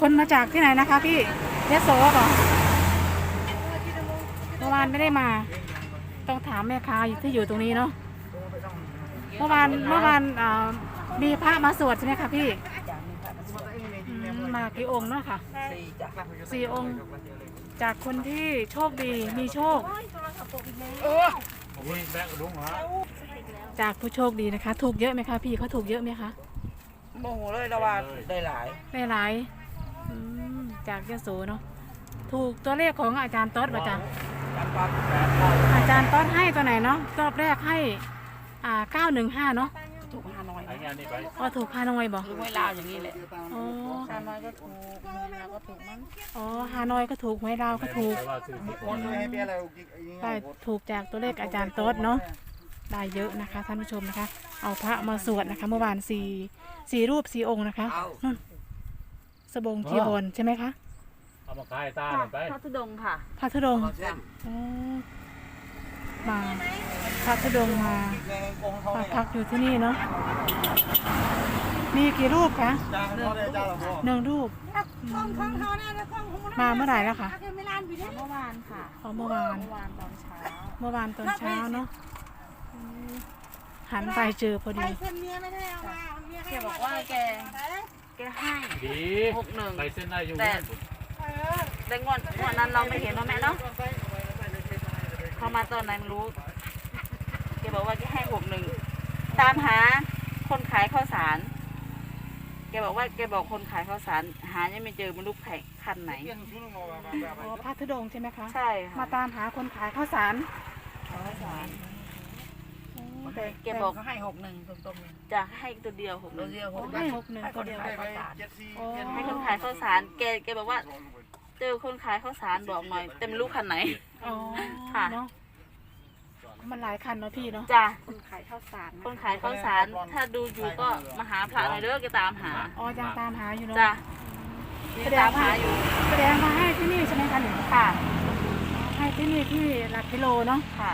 คนมาจากที่ไหนนะคะพี่ยะโสเหรอเมื่อวานไม่ได้มา ต้องถามแม่ค้าอยู่ที่อยู่ตรงนี้เนาะเมื่อวานเมื่อวานอ่ามีพระมาสวดใช่ไหมคะพี่อืมมากี่องค์เนาะค่ะสี่จ้ะสี่องค์จากคนที่โชคดีมีโชคจากผู้โชคดีนะคะ ถูกเยอะไหมคะพี่เขาถูกเยอะไหมคะ โมโหเลยละว่าได้หลายได้หลายอืมจากยะโสเนาะถูกตัวเลขของอาจารย์ต๊อดมาจ้ะจับปั๊บแปดเก้าอาจารย์ต๊อดให้ตัวไหนเนาะรอบแรกให้อ่าเก้าหนึ่งห้าเนาะถูกห้าน้อยก็ถูกฮานอยบอกคือไม่ลาวอย่างนี้แหละอ๋อห้าน้อยก็ถูกเงินเราก็ถูกมั้งอ๋อฮานอยก็ถูกหวยดาวก็ถูกคนให้เบี้ยอะไรได้ถูกจากตัวเลขอาจารย์โต๊ดเนาะ ได้เยอะนะคะท่านผู้ชมนะคะ เอาพระมาสวดนะคะ เมื่อวานสี่สี่รูปสี่องค์นะคะเอานู่นสบงจีวรใช่ไหมคะเอามาขายตาหน่อยไปพระธุดงค์ค่ะ พระธุดงค์เอาเส้นอ๋อมาพระธุดงค์มามาพักอยู่ที่นี่เนาะมีกี่รูปคะหนึ่งรูปมาเมื่อไหร่แล้วคะเมื่อวานค่ะอ๋อเมื่อวานเมื่อวานตอนเช้าเมื่อวานตอนเช้าเนาะอืม หันไปเจอพอดีแกบอกว่าแก แกให้ดีหกหนึ่ง ไปเส้นได้อยู่แต่ แต่งวดงวดนั้นเราไม่เห็นว่าแม่เนาะเขามาตอนไหนไม่รู้แกบอกว่าแกให้หกหนึ่งตามหาคนขายข้าวสาร แกบอกว่าแกบอกคนขายข้าวสาร หายังไม่เจอไม่รู้แผงคันไหน อ๋อพระธุดงค์ใช่ไหมคะ ใช่มาค่ะตามหาคนขายข้าวสาร ข้าวสารอ๋อ แต่แกบอกให้หกหนึ่งตรงๆจะให้ตัวเดียวหกตัวเดียวหกให้หกหนึ่งตัวเดียว ขายข้าวสารอ๋อให้คนขายข้าวสารแกแกบอกว่า เจอคนขายข้าวสารบอกหน่อยเต็มลูกคันไหน อ๋อค่ะ เนาะมันหลายคันเนาะพี่เนาะจ้ะคนขายข้าวสารคนขายข้าวสารถ้าดูอยู่ก็มาหาพระหน่อยเด้อแกตามหาอ๋อยังตามหาอยู่เนาะจ้ะนี่ตามหาอยู่แสดงมาให้ที่นี่ใช่ไหมคะหนูค่ะ ให้ที่นี่ที่หลักกิโลเนาะค่ะ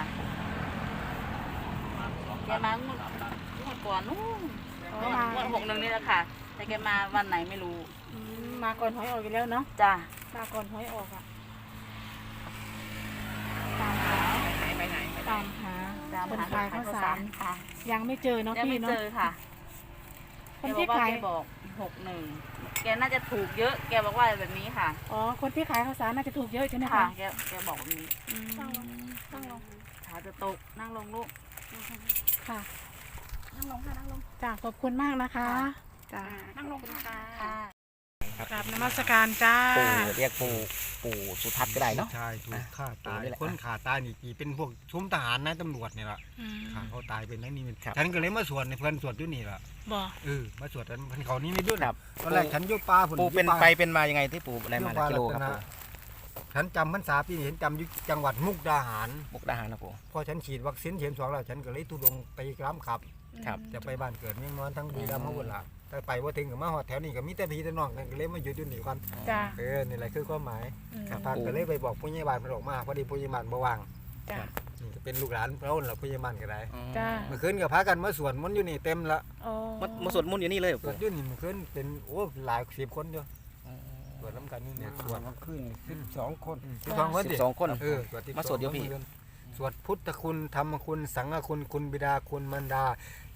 แกมางวดงวดก่อนนู้นอ๋องวดมางวดหกหนึ่งนี่แหละค่ะ แต่แกมาวันไหนไม่รู้อืมมาก่อนหวยออกอยู่แล้วเนาะจ้ะมาก่อนหวยออกอะตามหาตามหาตามคนหาขายข้าวสารค่ะยังไม่เจอเนาะยังพี่ไม่เนาะเจอค่ะคแกนบอที่กว่าขายแกบอกหกหนึ่งแกน่าจะถูกเยอะ แกบอกว่าแบบนี้ค่ะ อ๋อคนที่ขายข้าวสารน่าจะถูกเยอะใช่ไหมค่ะคะแกแกบอกแบบนี้อืมนั่งลงขาจะตกนั่งลงลูก ค่ะ นั่งลงค่ะนั่งลงจ้าขอบคุณมากนะคะจ้านั่งลงค่ะกราบนมัสการจ้าปู่เรียกปู่ปู่สุทัศน์ก็ได้เนาะใช่ถูกฆ่าตายนี่แหละคนขาตายนี่กี่เป็นพวกชุมทหารนายตำรวจเนี่ยล่ะอืมขาเขาตายเป็นนั่นนี่มันครับฉันก็เลยมาสวดในเพื่อนสวดอยู่นี่ล่ะบอกเออมาสวดกันเพื่อนเขานี่ไม่ด้วยครับตอนแรกฉันอยุป้าผุปู่เป็นอยู่ไปเป็นมายังไงที่ปู่ได้มาหลักกิโลครับรัตปู่นะ ฉันจำพรรษาปีนี้เห็นจำอยู่จังหวัดมุกดาหาร มุกดาหารนะปู่พอฉันฉีดวัคซีนเข็มสองแล้วฉันก็เลยทุดงไปกล้ามขับ ครับ จะไปบ้านเกิดเมียงนอนทั้งบุรีรัมย์มาบุญละแต่ไปว่าถึงกับมาหอดแถวนี้ก็มีแต่พี่แต่น้องกันก็เลยมาอยู่ที่นี่ก่อนจ้าเออนี่แหละคือความหมายอืมครับทางก็เลยไปบอกผู้ใหญ่บ้านเพิ่นออกมาพอดีผู้ใหญ่บ้านบ่ว่างจ้านี่ก็เป็นลูกหลานเราแหละผู้ใหญ่บ้านก็ได้จ้าเมื่อคืนก็พากันมาสวนมันต์อยู่นี่เต็มละโอ้มามาสวดมนต์อยู่นี่เลยเหรอสวปู่ดอยู่นี่เมื่อคืนเป็นโอ้หลายสิบคนอยู่ส วดน้ำกันนี่เนี่ยสวดขึ้นสิบสองคนสิบสองคนสิดิบสองคนเออสวดที่มาสวดเดี๋ยวพี่สวดพุทธคุณธรรมคุณสังฆคุณคุณบิดาคุณมารดา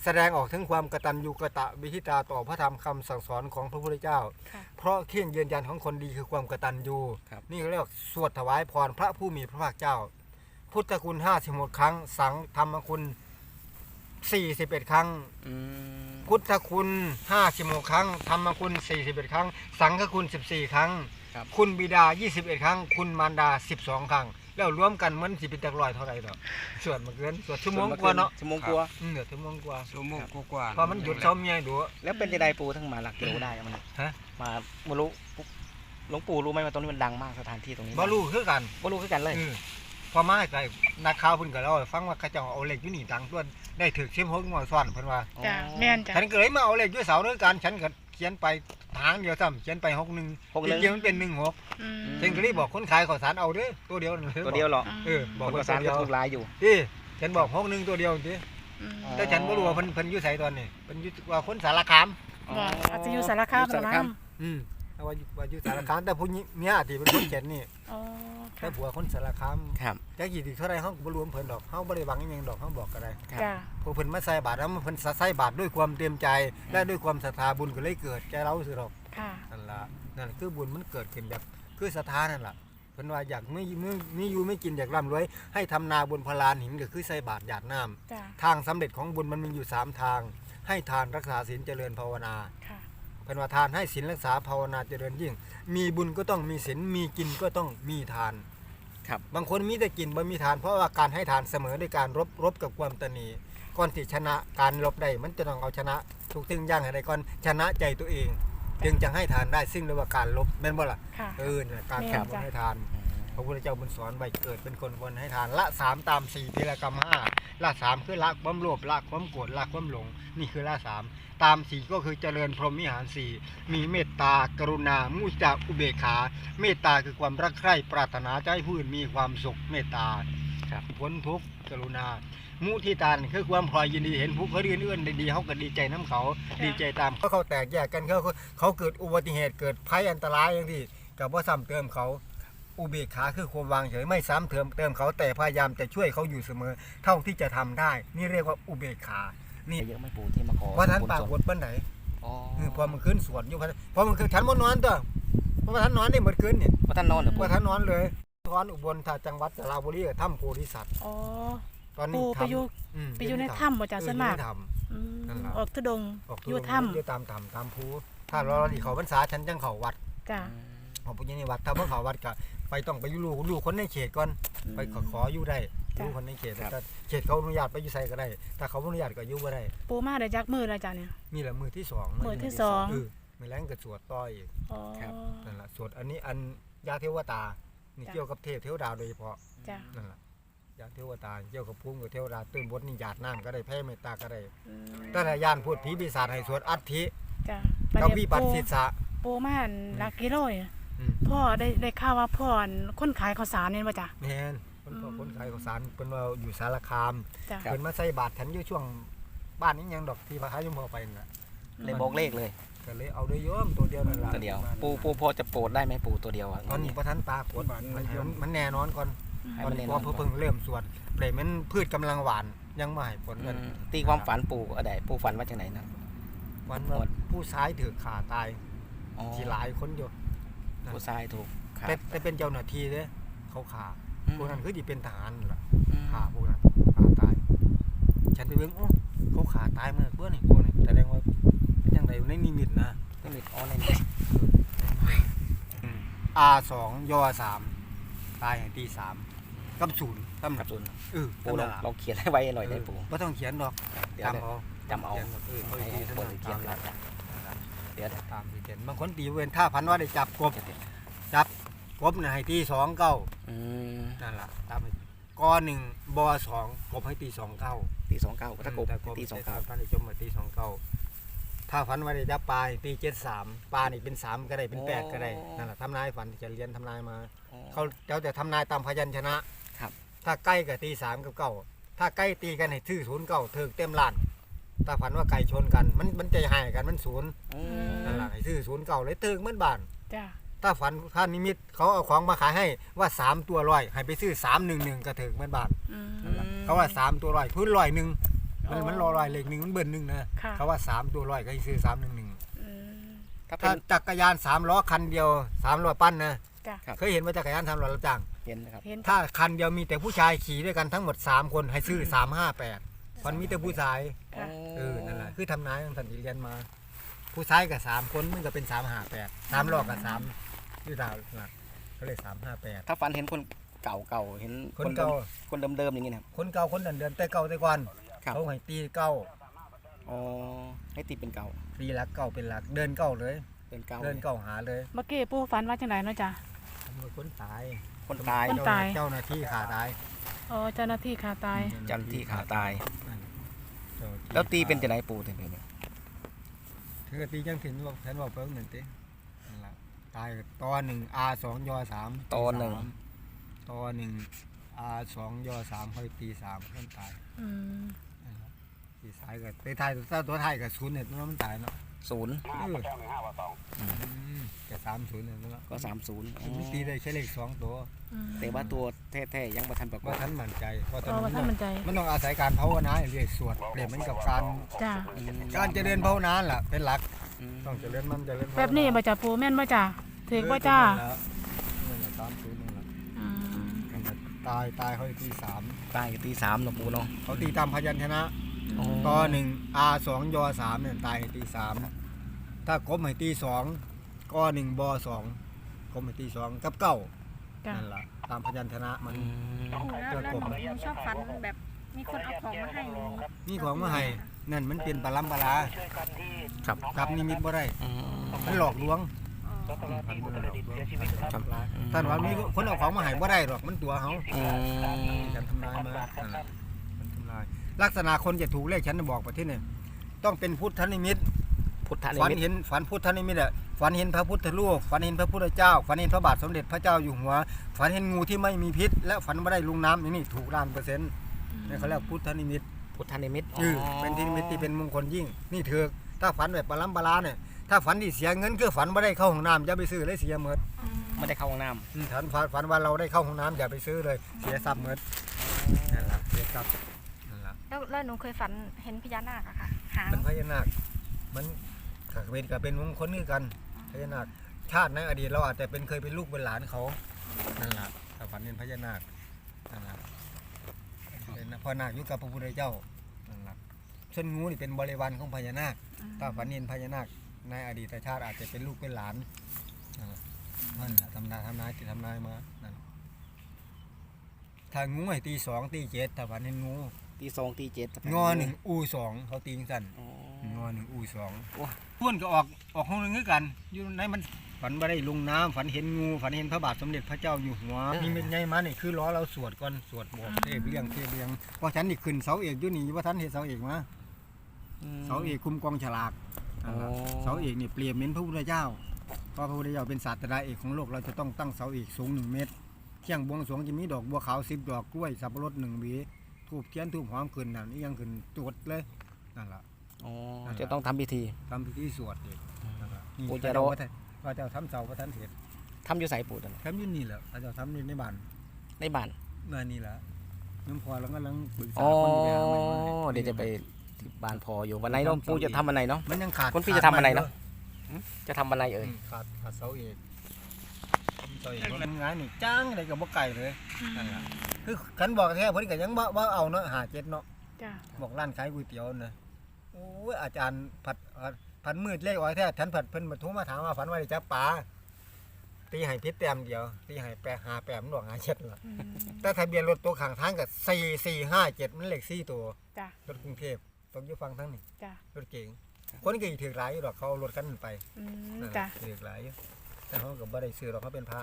แสดงออกถึงความกตัญญูกตะวิธิตาต่อพระธรรมคำสั่งสอนของพระพุทธเจ้าค่ะเพราะเครื่องยืนยันของคนดีคือความกตัญญูครับนี่เขาเรียกว่าสวดถวายพรพระผู้มีพระภาคเจ้า พุทธคุณห้าสิบหกครั้ง สังธรรมคุณ สี่สิบเอ็ดครั้ง อืมพุทธคุณห้าสิบหกครั้ง ธรรมคุณสี่สิบเอ็ดครั้ง สังฆคุณสิบสี่ครั้ง ครับคุณบิดายี่สิบเอ็ดครั้ง คุณมารดาสิบสองครั้ง แล้วรวมกันมันสิเป็นจักรลอยเท่าไหร่ดอกสวดมาเกินสวดชั่วโมงกว่าเนาะชั่วโมงกว่าอืมเดี๋ยวชั่วโมงกว่าชั่วโมงกว่าเพอมันหยุดเช้าเมียดู แล้วเป็นจะได้ปู่ทั้งมาหลักกิโลได้อะมันฮะ มาไม่รู้ปุ๊บหลวงปู่รู้ไหมว่าตรงนี้มันดังมากสถานที่ตรงนี้บ่รู้คือกันบ่รู้คือกันเลยเออ พอมาไกลนักข่าวเพิ่นก็เล่าให้ฟังว่าเขาเจ้าเอาเหล็กอยู่นี่ดังตัวได้ถึกชิมหกงวดซ้อนเพิ่นว่า จ้าแม่นจ้าฉันก็เลยมาเอาเหล็กด้วยเสาด้วยกันฉันก็เขียนไปทางเดียวซ้ำเขียนไปหกหนึ่งหกหนึ่งจริงๆมันเป็นหนึ่งหกอืมฉันก็เลยบอกคนขายข้าวสารเอาเด้อตัวเดียวนั่นตัวเดียวเหรอเออบอกคนว่าประตัสาวนเดียวก็ถูกลายอยู่ ที่ฉันบอกหกหนึ่งตัวเดียวสิอืม แต่ฉันบ่รู้ว่าเพิ่นเพิ่นอยู่ไสตอนนี้เพิ่นอยู่ว่าคนสารคามบอกอาจจะอยู่สารคามอยู่หรือสารมั้คามงอืมเอาว่าอยู่ว่าอยู่สารคามแต่ผู้หญิงเมียที่เป็นคนเขียนนี่ อ๋อ แต่ค่ะผัวคนสารคามครับจักกี่สิเท่าไรเฮาก็บ่รวมเพิ่นดอกเฮาบ่ได้หวังอิหยังดอกเฮาบอกก็ได้ครับจ้ะพอเพิ่นมาใส่บาตรแล้วเพิ่นใส่บาตรด้วยความเต็มใจ และด้วยความศรัทธาบุญก็เลยเกิดแก่เราซื่อดอกค่ะ นั่นล่ะนั่นคือบุญมันเกิดขึ้นแบบคือศรัทธานั่นล่ะเพิ่นว่าอยากไม่ไม่มีอยู่ไม่กินอยากร่ำรวยให้ทำนาบนพลานหินก็คือใส่บาตรหยาดน้ำจ้ะทางสำเร็จของบุญมันมีอยู่สามทาง ให้ทานรักษาศีลเจริญภาวนา ค่ะ เป็นว่าทานให้ศีลรักษาภาวนาเจริญยิ่ง มีบุญก็ต้องมีศีลมีกินก็ต้องมีทาน ครับ บางคนมีแต่กินบ่มีทาน เพราะว่าการให้ทานเสมอด้วยการรบรบกับความตนีก่อนที่ชนะการรบได้มันจะต้องเอาชนะทุกสิ่งอย่างให้ได้ก่อนชนะใจตัวเอง จึงจะให้ทานได้ซึ่งเรียกว่าการรบแม่นบ่ล่ะค่ะ เออนั่นแหละการแม่นทำบุญจ้ะ ให้ทาน พระพุทธเจ้าบุญสอนไว้เกิดเป็นคนคนให้ทานละสามตามสี่พิรกรรมห้าละสามคือละความโลภละความโกรธละความหลง นี่คือละสามตามสี่ก็คือเจริญพรหมวิหารสี่มีเมตตากรุณามุจาอุเบกขา เมตตาคือความรักใคร่ปรารถนาจะให้ผู้อื่นมีความสุขเมตตาครับพ้นทุกข์กรุณา มุทิตานคือความพลอยยินดีเห็นผู้เขาอื่นอื่นได้ดีเขาก็ดีใจน้ำเขาดีใจตามเขาเขาแตกแยกกันเขาเขาเกิดอุบัติเหตุเกิดภัยอันตรายอย่างที่กับว่าซ้ำเติมเขา อุเบกขาคือความวางเฉยไม่ซ้ำเติมเติมเขาแต่พยายามจะช่วยเขาอยู่เสมอ เท่าที่จะทำได้ นี่เรียกว่าอุเบกขา นี่เยอะไหม่ปูที่มาขอว่าท่านบุญปากส่บวนทปันไหนอ๋อเออพอมันขึ้นสวดอยู่พันพอมันคือฉันมันนอนตัวเพราะว่าท่านนอนนี่หมดคืนนี่ว่าท่านนอนเหรอปูว่าท่านนอนเลยทอนอุบลถ้าจังหวัดสระบุรีกับถ้ำโพธิสัตว์อ๋อตอนนี้ปูไปอยู่ทำอืมไปอยู่ในถ้ำบ่จ้ะเออส่วนมาก อยู่ในถ้ำ อืมนั่นล่ะ ออกทุดงค์ออกอยู่ทุดงค์ถ้อยู่ตามถ้ำตามภูถ้าเราดีเขาพรรษาฉันจังเขาวัดำจ้ะ ของปุญญนิวัดถ้าเมื่อเขาวัดก็ไปต้องไปอยู่ลูกลูกคนในเขตก่อนไปขอขออยู่ได้จ้ะลูกคนในเขตแต่เขตเขาอนุญาตไปอยู่ใส่ก็ได้ ถ้าเขาบ่อนุญาตก็อยู่บ่ได้ปูมาได้จักมือแล้วจ้ะเนี่ยมีแหละมือที่สองมือที่สอง เออมือแรงก็สวดต่ออีกอ๋อนั่นแหละสวดอันนี้อันยาเทวตานี่จ้ะเกี่ยวกับเทพเทวดาโดยเฉพาะจ้ะนั่นแหละยาเทวตาเกี่ยวกับภูมิกับเทวดาตื่นบทนี่หยาดน้ำก็ได้แผ่เมตตาก็ได้อืมแต่ละย่านพูดผีปีศาจให้สวดอัฐิจ้ะกับดวินี้ปัสปูสิสะปูมาอันลักกิโลเนี่ยอืม พ่อได้ได้ข่าวว่าพ่ออันคนขายข้าวสารเนี่ยป่ะจ้ะแม่นคนพ่ออืมคนขายข้าวสารเพิ่นว่าอยู่สารคามจ้ะเพิ่นมาใส่บาตรฉันอยู่ช่วงบ้านนี้ยังดอกที่พระคายมพอไปนั่นน่ะเลยบอกเลขเลยก็เลยเอาด้วยโยมตัวเดียวนั่นล่ะตัวเดียว ปูปูพอจะโปรดได้ไหมปูตัวเดียวอะตอนนี้พระท่านปรากฏมันมันมันแน่นอนก่อนให้ตอนมันนี้แน่พนออนเพิ่งเริ่มสวดเปลมันพืชกำลังหวานยังไม่ให้ผลอืกันมตีความฝันปูอะไรปูฝันว่าจังไหนนะวันว่าผู้ชายถือขาตายอ๋อที่หลายคนอยู่ ผู้ชายถูกขาแต่แต่เป็นเจ้าหน้าที่เด้เขาขาอืมพวกนั้นคือที่เป็นทหารนั่นล่ะอืมขาพวกนั้นขาตาย ฉันไปเบิ่งโอ้เขาขาตายเมื่อเพื่อนี่พวกนี้แสดงว่าเป็นยังไงในนิมิตนะ ไม่มีอ๋อในนี้อาสองยอสามตายอย่างตีสามกับศูนย์ตำกับศูนย์เออปูตำเราราเราเขียนให้ไว้หน่อยได้ปู ไม่ต้องเขียนดอกเดี๋ยวจำเอาจำเอาขียนเออเขาให้ตีสคนนามเขียนตามแล้วจ้ะ เดี๋ยวตามที่เขียนบางคนตีเว้นถ้าพันว่าได้จับกบจะติดกบน่ะให้ตีสองเก้าอืมนั่นล่ะตามให้กอหนึ่งบอสองกบให้ตีสองเก้าตีสองเก้าถ้ากบแต่ตีสองเก้าพันได้จมมาตีสองเก้าถ้าฝันว่าได้จับปลาตีเจ็ดสามปลานี่เป็นสามก็ได้เป็นแปดก็ได้นั่นแหละทำนายฝันที่จะเรียนทำนายมาเขาเจ้าแต่ทำนายตามพยัญชนะครับ ถ้าใกล้กับตีสามกับเก้าถ้าใกล้ตีกันให้ชื่อศูนย์เก้าเถิกเต็มล้าน ถ้าฝันว่าไก่ชนกัน มันมันใจหายกันมันศูนย์อืมนั่นแหละให้ชื่อศูนย์เก้าเลยเถิกเหมือนบ้านจ้ะถ้าฝันถ้านิมิตเขาเอาของมาขายให้ว่าสามตัวร้อยให้ไปซื้อสามหนึ่งหนึ่งกระเถิกเหมือนบ้านอืม เขาว่าสามตัวร้อยพื้นร้อยหนึ่งมันอ๋อมันรอร้อยเลขหนึ่งมันเบิ่นหนึ่งนะค่ะ เขาว่าสามตัวร้อยก็ให้ซื้อสามหนึ่งหนึ่งอืมถ้าเป็ถ้านจักรยานสามล้อคันเดียวสามล้อปั้นนะจ้ะครับเคยเห็นว่าจักรยานสามล้อรับจ้าง เห็นนะครับ เห็นถ้าคันเดียวมีแต่ผู้ชายขี่ด้วยกันทั้งหมด 3 คนให้ซื้อ 358มันมีแต่ผู้ชาย ค่ะเออนั่นแหละ คือทำนายของสันติเรียนมา ผู้ชายกับ3คนมันก็เป็น358 3รอบกับ3อยู่ดาวนะก็เลย358ถ้าฝันเห็นคนเก่าเก่าๆเห็นคนเก่า คนเดิมๆอย่างนี้นะครับ คนเก่าคนเดินเดินแต่เก่าแต่ก่อนครับ เขาให้ตีเก่าอ๋อให้ตีเป็นเก่าตีหลักเก่าเป็นหลักเดินเก่าเลย เป็นเก่าเดินเก่าหาเลยเมื่อกี้ปูฝันว่าจังไหนเนาะจ้ะ ทำให้คนตายคนตายคนตาย เจ้าหน้าที่ขาตายอ๋อเจ้าหน้าที่ขาตายจันที่ขาตายเจ้าหน้าที่ แล้วตีเป็นจะไหนปูถึงเป็นถือตีจังถึงบอกแทนบอกเพิ่งหนึ่งตีนั่นล่ะตายตอหนึ่งอาสองยอสามตอนหนึ่งตอหนึ่งอาสองยอสามค่อยตีสามเพิ่นตายอืมนั่นล่ะตีสายก็ตีไทายตัวตัวไทายกับศูนย์เนี่ยตัวมันตายเนาะ ศูนย์เอออืมจะสามศูนย์นั่นละก็สามศูนย์มันตีได้ใช้เลขสองตัวอืมแต่ว่าตัวแท้ๆยังประทันประกอว่าบท่านมั่นใจเพราะตอนอ๋อว่าท่านมั่นใจมันต้องอาศัยการภาวนาเรียกสวดเรียกมันกับการจ้าอืมการเจริญภาวนาล่ะเป็นหลักอืมต้องเจริญมันเจริญภาวาแบบนี้บ่จ้าปูแม่นบ่จ้าถือบ่จ้านั่นแหละสามศูนย์นั่นแหละอืมนั่นแหละตายตายเขาตีสามตายตีสามหลวงปู่เนาะเขาตีตามพยัญชนะอ๋อ ตอหนึ่งอาสองยอสามเนี่ยตายให้ตีสามถ้ากบให้ตีสองกอหนึ่งบอสองกบให้ตีสองกับเก้าจ้านั่นแหละตามพยัญชนะมันอืมแล้วแล้วหนูหนูชอบฝันแบบมีคนเอาของมาให้หนูนี่ของมาให้นั่นมันเป็นปลาล้ำปลาลาครับจับนิมิตบ่ได้ อืมมันหลอกลวงอ๋อพันมันหลอกลวงครับท่านว่ามีคนเอาของมาให้บ่ได้หรอกมันตัวเขาอืมการทำนายมานั่นแหละมันทำนาย ลักษณะคนจะถูกเลขฉันจะบอกประเทศนี่ต้องเป็นพุทธนิมิตพุทธนิฝันมิตเห็นฝันพุทธนิมิตอะฝันเห็นพระพุทธรูปฝันเห็นพระพุทธเจ้า ฝันเห็นพระบาทสมเด็จพระเจ้าอยู่หัว ฝันเห็นงูที่ไม่มีพิษ และฝันว่าได้ลุงน้ำอย่างนี้ถูกล้านเปอร์เซ็นต์นี่เขาเรียกพุทธนิมิตพุทธนิมิตอือเป็นที่นิมิตที่เป็นมงคลยิ่ง นี่เถือกถ้าฝันแบบปลาล้ำปลาลาเนี่ยถ้าฝันที่เสียเงินคือฝันว่าได้เข้าห้องน้ำอย่าไปซื้อเลยเสียเมิดไม่ได้เข้าห้องน้อืมฝันฝันฝันว่าเราได้เข้าห้องน้ำอย่าไปซื้อเลยเสียทรัพย์เมิดนั่นแหละเสียทรัพย์นั่น แหละแล้วแล้วหนูเคยฝันเห็นพญานาคอะค่ะหางเป็นพญานาค มันก็เป็นก็เป็นมงคลคือกันพญานาค ชาติในอดีตเราอาจจะเป็นเคยเป็นลูกเป็นหลานเขานั่นแหละถ้าฝันเห็นพญานาคนั่นแหละเป็นพ่อนาคอยู่กับพระพุทธเจ้านั่นแหละเส้นงูนี่เป็นบริวารของพญานาคถ้าฝันเห็นพญานาคในอดีตชาติอาจจะเป็นลูกเป็นหลานนั่นแหละนั่นแหละทำนายทำนายที่ทำนายมานั่นถ้างูให้ตีสองตีเจ็ดถ้าฝันเห็นงูำ ตีสองตีเจ็ดจะเป็งอหนึ่งอูสองเขาตีกันอ๋องอหนึ่งอูสองโอ้พ้วนก็ออกออกห้องหนึงคือกันอยู่ในมันฝันว่าได้ลงน้ำฝันเห็นงูฝันเห็นพระบาทสมเด็จพระเจ้าอยู่หัวนี่เป็นไงมานี่คือล้อเราสวดก่อนสวดบอกเทพเรียงเทพเรียงเพราะฉันนี่ขึ้นเสาเอกอยู่นี่ว่าท่านเห็นเสาเอกมาเสาเอกคุมกองฉลากอ๋อเสาเอกนี่เปรียบเหมือนพระพุทธเจ้าเพราะพระพุทธเจ้าเป็นศาสตราเอกของโลกเราจะต้องตั้งเสาเอกสูงหนึ่งเมตรเที่ยงบวงสรวงจะมีดอกบัวขาวสิบดอกกล้วยสับปะรดหนึ่งหวี ทูบเทียนทูบหอมขึ้นนั่นนี่ยังขึ้นตรวจเลยนั่นแหละ อ๋อจะต้องทำพิธี ทำพิธีสวดเด็กนั่นล่ะนี่ปู่พจะระรอเจ้าพระเจ้าทำเสาพระท่านเถิดทำอยู่ใส่ปู่ตอนนั้นทำอยุ่นี่แหละพระเจ้าทำอยู่ในบ้านในบ้าน มานี่แหละน้ำพอแล้วก็ลังปรึกษาอ๋อ คนที่ไปหาใหม่มาเดี๋ยวจะไปที่บ้านพออยู่วันไหนเนาะปู่จะทำวันไหนเนาะ มันยังขาดคนพี่ขาดจะทำอะไรม่เนอะ จะทำวันไหนเอ่ยอืมขาดขาดเสาเอก เสาเอกมันง่ายนี่จ้างอะไรกับบ่ไก่เลยนั่นล่ะคือขันบอกแท้เพิ่นก็ยังบ่บ่เอาเนาะหาเจ็ดเนาะจ้าบอกร้านขายก๋วยเตี๋ยวนะโอ้ยอาจารย์ผัดผัดมืดเลขอ้อยแท้ฉันผัดเพิ่นมาโทรมาถามว่าฝันว่าได้จับปลาตีให้พิษแต้มเดียวตีให้แปะหาแปมหลวงหาเจ็ดล่ะแต่ทะเบียนรถตัวข้างทางก็4457มันเลข4ตัวจ้ารถกรุงเทพต้องยู่ฟังทั้งนี้จ้ารถเก๋งคนก็อีถือหลายอยู่ดอกเขาเอารถคันนั้นไปอืมนั่นจ้าถือหลายอยู่ แต่เขาก็บ่ได้ซื้อหรอกเขาเป็นพระ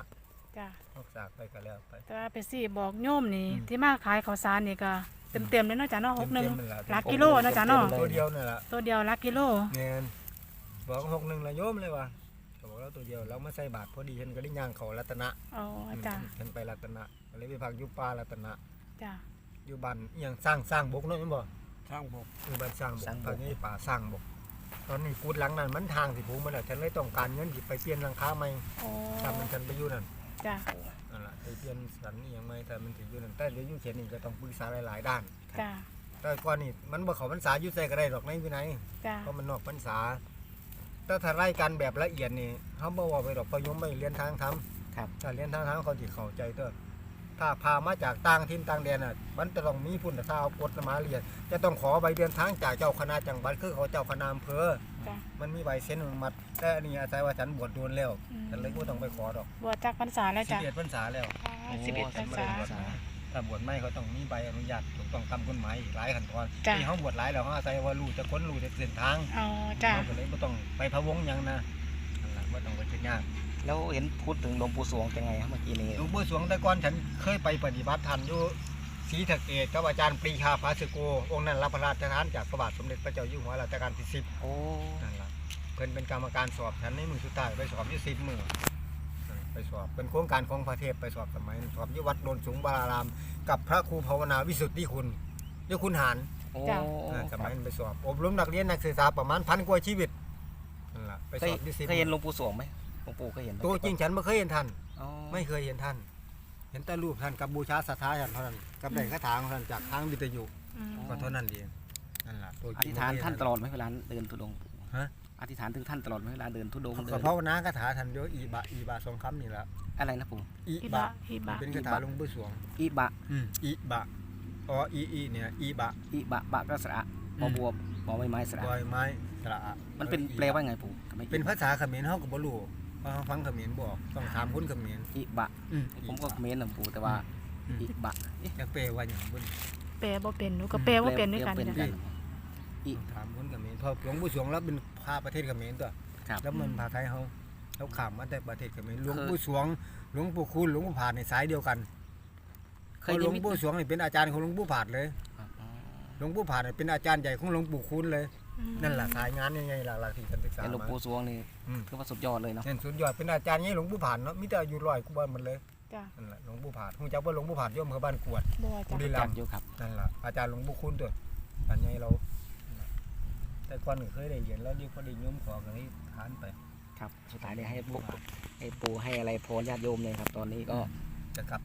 จ้าเขาสากไปก็แล้วไป แต่ว่าไปสี่บอกโยมนี่อืมที่มาขายข้าวสารนี่ก็เต็มเต็มๆเลยเนาะจ้าเนาะหกหนึ่งเต็มๆนั่นล่ะ หลักกิโลเนาะจ้าเนาะตัวเดียวนั่นล่ะตัวเดียวหลักกิโลเงินบอกหกหนึ่งละโยมเลยว่ะก็บอกแล้วตัวเดียวเรามาใส่บาทพอดีเห็นก็ได้ย่างเขารัตนะอ๋อจ้าเห็นไปรัตนะก็เลยไปพักอยู่ป่ารัตนะจ้าอยู่บ้านอหยังสร้างสร้างบกเนาะแม่นบ่ช่างบกอยู่บ้านสร้างบกสร้างบกตอนนี้ป่าสร้างบก ตอนนี้กูดหลังนั้นมันทางสิผูมันแล้วฉันเลยต้องการเงินสิไปเปลี่ยนหลังคาใหม่โอ้ถ้ามันฉันไปอยู่นั่นจ้านั่นล่ะไปเปลี่ยนสันอหยังใหม่แต่มันสิอยู่นั่นแต่เดี๋ยวอยู่เขตนี้ก็ต้องปรึกษาหลายๆด้าน จ้าแต่ก่อนนี่มันบ่เข้าพรรษาอยู่ใส่ก็ได้ดอกในวินัยจ้าเพราะมันนอกพรรษาแต่ถ้าไล่กันแบบละเอียดนี่เขาบอกว่าไปดอกประยมไม่เรียนทางทำครับ ถ้าเรียนทางทำเขาจะเข้าใจเด้อ ถ้าพามาจากต่างถิ่นต่างแดนน่ะมันจะต้องมีพุ่นถ้าเอากฎมาเรียนจะต้องขอใบเดินทางจากเจ้าคณะจังหวัดคือเขาเจ้าคณะอำเภอจ้ามันมีใบเซ็นอนุมัติแต่อันนี้อาศัยว่าฉันบวชโดนแล้วอืม ฉันเลยก็ต้องไปขอดอกบวชจากพรรษาแล้วสิจ้าบเอ็ดพรรษาแล้วสิบเอ็ดพรรษา ถ้าบวชไม่เขาต้องมีใบอนุญาตถูกต้องตามกฎหมายอีกหลายขั้นตอนจ้ะ ที่เขาบวชหลายแล้วเขาอาศัยว่ารู้จะค้นรู้จะเส้นทาง อ๋อจ้าเราก็เลยไม่ต้องไปพะวงหยังนะนั่นล่ะไม่ต้องไปคิดยาก แล้วเห็นพูดถึงหลวงปู่สวงเป็นไงครับเมื่อกี้นี้หลวงปู่สวงแต่ก่อนฉันเคยไปปฏิบัติธรรมอยู่ศรีสะเกษกับอาจารย์ปรีชาภาสโกองค์นั้นรับพระราชทานจากพระบาทสมเด็จพระเจ้าอยู่หัวรัชกาลที่สิบโอ้นั่นล่ะเพิ่นเป็นกรรมการสอบฉันในมือสุดท้ายไปสอบอยู่สิบมือไปสอบเป็นโครงการของพระเทพไปสอบสมัยนั้นสอบอยู่วัดโนนสูงบาราราม กับพระครูภาวนาวิสุทธิคุณเจ้าคุณหารโอ้จ้ะอ่าสมัยนั้นไปสอบอบรมนักเรียนนักศึกษาประมาณพันกว่าชีวิตไปเคสยอบที่สิบเคยเห็นหลวงปู่สวงไหม หลวงปู่เคยเห็นไหมตัวจริงฉันไม่เคยเห็นท่าน อ๋อไม่เคยเห็นท่าน เห็นแต่รูปท่านกับบูชาศรัทธาท่านเท่านั้นกับได้คาถาของท่านจากทางวิทยุอืมก็เท่านั้นเองนั่นแหละตัวอจริธิงษฐานไม่เคยท่านตลอดไหมเวลาเดินทุดงค์ฮะอธิษฐานถึงท่านตลอดไหมเวลาเดินทุดงค์เขาเดิก็นภาวนาคาถาท่านเดียวอีบะอีบะสองคำนี่แหละอะไรนะปู่อีอิบะบะอิบะเป็นคาถาหลวงปู่สวงอีบะอืมอีบะอ๋ออีอีเนี่ยอีบะอีบะบะก็สระอืบมบัวบอใบไม้สระบอยไม้สระอะมันเป็นอีบะแปลว่าไงปู่ทำไมเป็นภาษาเขมรเฮาก็บ่รู้ เพราะเราฟังเขมรบอกต้องถามคนเขมรอีบะ อืมผมก็เมนหลวงปู่แต่ว่าอืมอีบะเอ๊ะจักแปลว่าหยังเบิ่นแปลบ่เป็นหนูก็แปลว่าเป็นด้วยกันเป็นจ้ะกันต้องถามคนเขมรเพราะหลวงปู่สวงแล้วเป็นพาประเทศเขมรตัวครับแล้วมันพาไทยเฮาแล้วข้ามมาแต่ประเทศเขมรหลวงคือปู่สวง หลวงปู่คูณหลวงปู่ผาดในสายเดียวกันเคเพยราะหลนิวงมิตปู่สวงนี่เป็นอาจารย์ของหลวงปู่ผาดเลยครับอ๋อหลวงปู่ผาดนี่เป็นอาจารย์ใหญ่ของหลวงปู่คูณเลยอืม นั่นแหละสายงานยังไงหลักๆที่ฉันศึกษาแต่หลวงมา ปู่สวงนี่อืม คือว่าสุดยอดเลยเนาะเห็นสุดยอดเป็นอาจารย์ใหญ่หลวงปู่ผาดเนาะมีแต่อายุร้อยกว่าบ้านหมันเลยจ้ะนั่นแหละหลวงปู่ผาดฮู้จักว่าหลวงปู่ผาดโยมเมือบ้านกวดบ่บุจ้ะรีรัจัมดย์อยู่ครับ นั่นล่ะอาจารย์หลวงปู่คุณตัวอันนี้เราแต่ก่อนก็เคยได้เรียนแล้วนี่พอได้โยมขอกันให้ทานไป ครับ สุดท้ายเนี่ยให้ปู่ให้ปู่ให้อะไรพรญาติโยมเลยครับ ตอนนี้ก็ จะกลับ